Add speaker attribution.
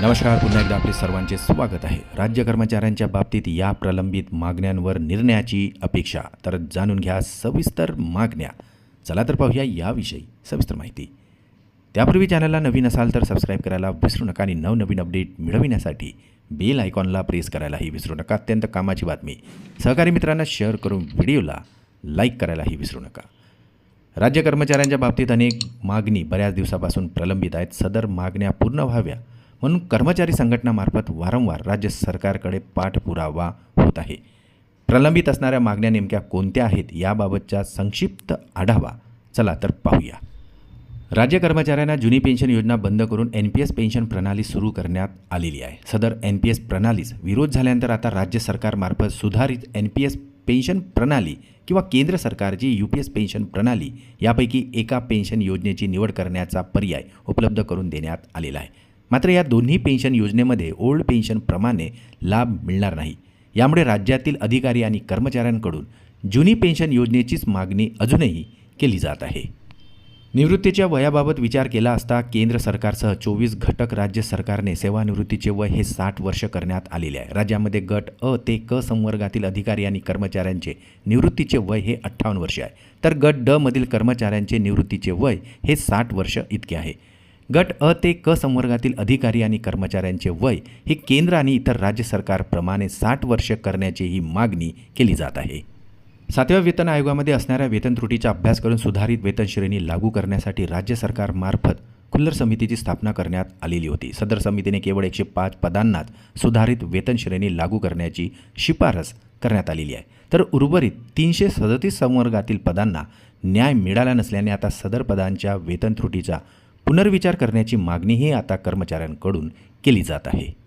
Speaker 1: नमस्कार पुन्हा एकदा आपले सर्वांचे स्वागत आहे. राज्य कर्मचाऱ्यांच्या बाबतीत या प्रलंबित मागण्यांवर निर्णयाची अपेक्षा. तर जाणून घ्या सविस्तर मागण्या. चला तर पाहूया याविषयी सविस्तर माहिती. त्यापूर्वी चॅनलला नवीन असाल तर सबस्क्राईब करायला विसरू नका आणि नवनवीन अपडेट मिळविण्यासाठी बेल आयकॉनला प्रेस करायलाही विसरू नका. अत्यंत कामाची बातमी. सहकारी मित्रांना शेअर करून व्हिडिओला लाईक करायलाही विसरू नका. राज्य कर्मचाऱ्यांच्या बाबतीत अनेक मागणी बऱ्याच दिवसापासून प्रलंबित आहेत. सदर मागण्या पूर्ण व्हाव्या म्हणून कर्मचारी संघटनामार्फत वारंवार राज्य सरकारकडे पाठपुरावा होत आहे. प्रलंबित असणाऱ्या मागण्या नेमक्या कोणत्या आहेत याबाबतचा संक्षिप्त आढावा चला तर पाहूया. राज्य कर्मचाऱ्यांना जुनी पेन्शन योजना बंद करून एन पी एस पेन्शन प्रणाली सुरू करण्यात आलेली आहे. सदर एन पी एस प्रणालीस विरोध झाल्यानंतर आता राज्य सरकारमार्फत सुधारित एन पी एस पेन्शन प्रणाली किंवा केंद्र सरकारची यू पी एस पेन्शन प्रणाली यापैकी एका पेन्शन योजनेची निवड करण्याचा पर्याय उपलब्ध करून देण्यात आलेला आहे. मात्र या दोन्ही पेन्शन योजनेमध्ये ओल्ड पेन्शनप्रमाणे लाभ मिळणार नाही. यामुळे राज्यातील अधिकारी आणि कर्मचाऱ्यांकडून जुनी पेन्शन योजनेचीच मागणी अजूनही केली जात आहे. निवृत्तीच्या वयाबाबत विचार केला असता केंद्र सरकारसह चोवीस घटक राज्य सरकारने सेवानिवृत्तीचे वय हे साठ वर्ष करण्यात आलेले आहे. राज्यामध्ये गट अ ते क संवर्गातील अधिकारी आणि कर्मचाऱ्यांचे निवृत्तीचे वय हे अठ्ठावन्न वर्ष आहे. तर गट ड मधील कर्मचाऱ्यांचे निवृत्तीचे वय हे साठ वर्ष इतके आहे. गट अ ते क संवर्गातील अधिकारी आणि कर्मचाऱ्यांचे वय हे केंद्र आणि इतर राज्य सरकारप्रमाणे साठ वर्ष करण्याची ही मागणी केली जात आहे. सातव्या वेतन आयोगामध्ये असणाऱ्या वेतन त्रुटीचा अभ्यास करून सुधारित वेतन श्रेणी लागू करण्यासाठी राज्य सरकारमार्फत खुल्लर समितीची स्थापना करण्यात आलेली होती. सदर समितीने केवळ एकशे पाच पदांनाच सुधारित वेतन श्रेणी लागू करण्याची शिफारस करण्यात आलेली आहे. तर उर्वरित तीनशे सदतीस संवर्गातील पदांना न्याय मिळाला नसल्याने आता सदर पदांच्या वेतन त्रुटीचा पुनर्विचार करण्याची मागणीही आता कर्मचाऱ्यांकडून केली जात आहे.